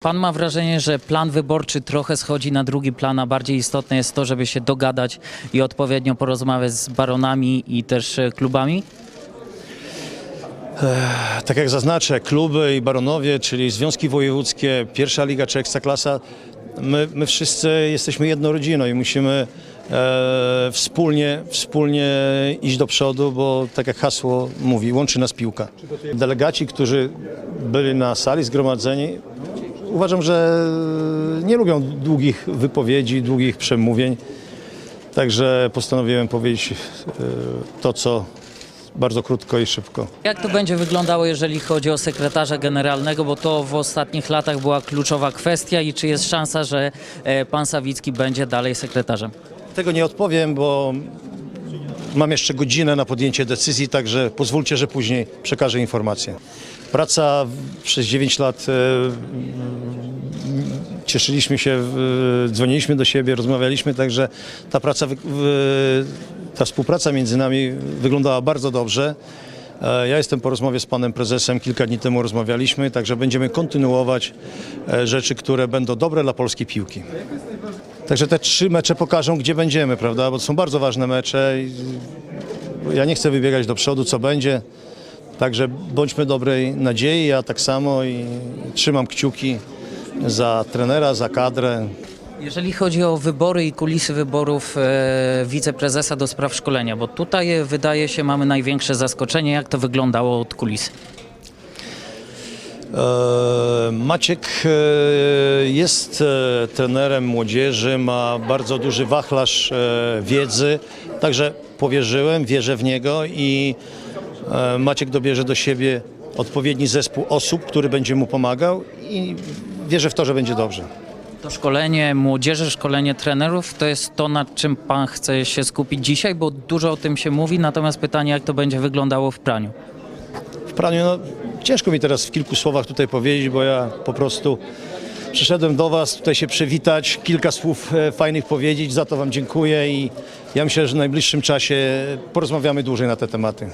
Pan ma wrażenie, że plan wyborczy trochę schodzi na drugi plan, a bardziej istotne jest to, żeby się dogadać i odpowiednio porozmawiać z baronami i też e, klubami? Tak jak zaznaczę, kluby i baronowie, czyli związki wojewódzkie, pierwsza liga czy ekstraklasa, my, my wszyscy jesteśmy jedną rodziną i musimy e, wspólnie, wspólnie iść do przodu, bo tak jak hasło mówi, łączy nas piłka. Delegaci, którzy byli na sali zgromadzeni, uważam, że nie lubią długich wypowiedzi, długich przemówień, także postanowiłem powiedzieć e, to, co bardzo krótko i szybko. Jak to będzie wyglądało, jeżeli chodzi o sekretarza generalnego, bo to w ostatnich latach była kluczowa kwestia i czy jest szansa, że e, pan Sawicki będzie dalej sekretarzem? Tego nie odpowiem, bo mam jeszcze godzinę na podjęcie decyzji, także pozwólcie, że później przekażę informację. Praca przez 9 lat, e, cieszyliśmy się, dzwoniliśmy do siebie, rozmawialiśmy, także ta praca, ta współpraca między nami wyglądała bardzo dobrze. E, Ja jestem po rozmowie z panem prezesem, kilka dni temu rozmawialiśmy, także będziemy kontynuować e, rzeczy, które będą dobre dla polskiej piłki. Także te trzy mecze pokażą, gdzie będziemy, prawda? Bo to są bardzo ważne mecze. i Ja nie chcę wybiegać do przodu, co będzie. Także bądźmy dobrej nadziei, ja tak samo i trzymam kciuki za trenera, za kadrę. Jeżeli chodzi o wybory i kulisy wyborów e, wiceprezesa do spraw szkolenia, bo tutaj e, wydaje się mamy największe zaskoczenie, jak to wyglądało od kulis. Maciek e, jest e, trenerem młodzieży, ma bardzo duży wachlarz e, wiedzy, także powierzyłem, wierzę w niego i Maciek dobierze do siebie odpowiedni zespół osób, który będzie mu pomagał i wierzę w to, że będzie dobrze. To szkolenie młodzieży, szkolenie trenerów to jest to, nad czym pan chce się skupić dzisiaj, bo dużo o tym się mówi, natomiast pytanie, jak to będzie wyglądało w praniu. W praniu, no, ciężko mi teraz w kilku słowach tutaj powiedzieć, bo ja po prostu przyszedłem do Was tutaj się przywitać, kilka słów e, fajnych powiedzieć, za to Wam dziękuję i ja myślę, że w najbliższym czasie porozmawiamy dłużej na te tematy.